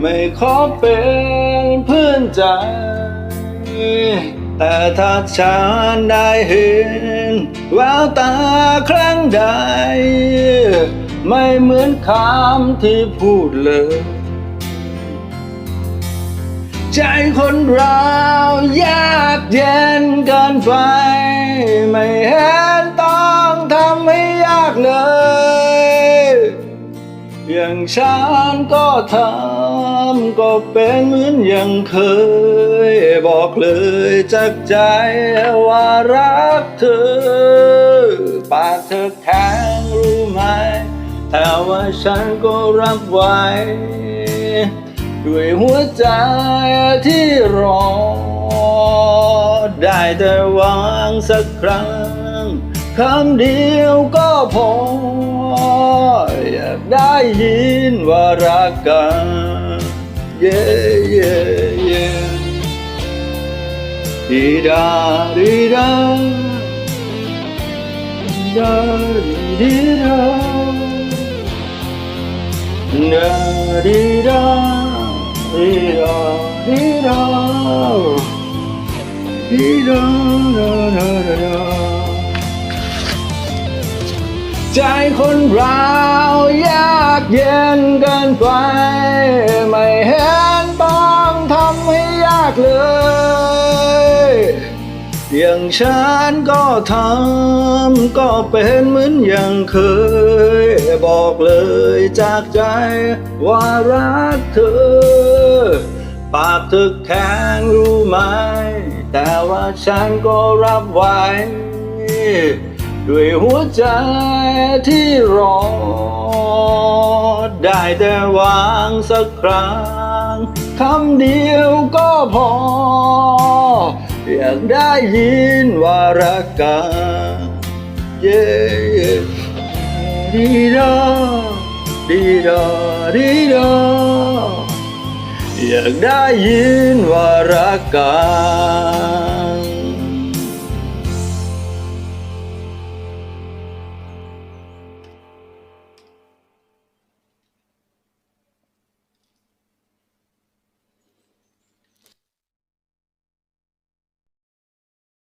ไม่ขอเป็นเพื่อนใจ แต่ถ้าฉันได้เห็นแววตาครั้งใด ไม่เหมือนคำที่พูดเลย ใจคนเรายากเย็นเกินไป ไม่เห็นต้องทำให้ยากเลย อย่างฉันก็ทำก็เป็นเหมือนอย่างเคย บอกเลยจากใจว่ารักเธอ ปากเธอแข็งรู้ไหม แต่ว่าฉันก็รับไว้ ด้วยหัวใจที่รอ ได้แต่หวังสักครั้ง คำเดียวก็พออยากได้ยินว่ารักกันเย่เย่เย่ดีดาดีดาดีดาดีดา Da di da di da di da di da da da da da ใจคนเรายากเย็นเกินไป ไม่เห็นต้องทำให้ยากเลยอย่างฉันก็ทำก็เป็นเหมือนอย่างเคย บอกเลยจากใจว่ารักเธอ ปากเธอแข็งรู้ไหม แต่ว่าฉันก็รับไว้ ด้วยหัวใจที่รอ ได้แต่วังสักครั้งคำเดียวก็พอ อยากได้ยินว่ารักกันเย่ดีดาดีดาดีดาอยากได้ยินว่ารักกัน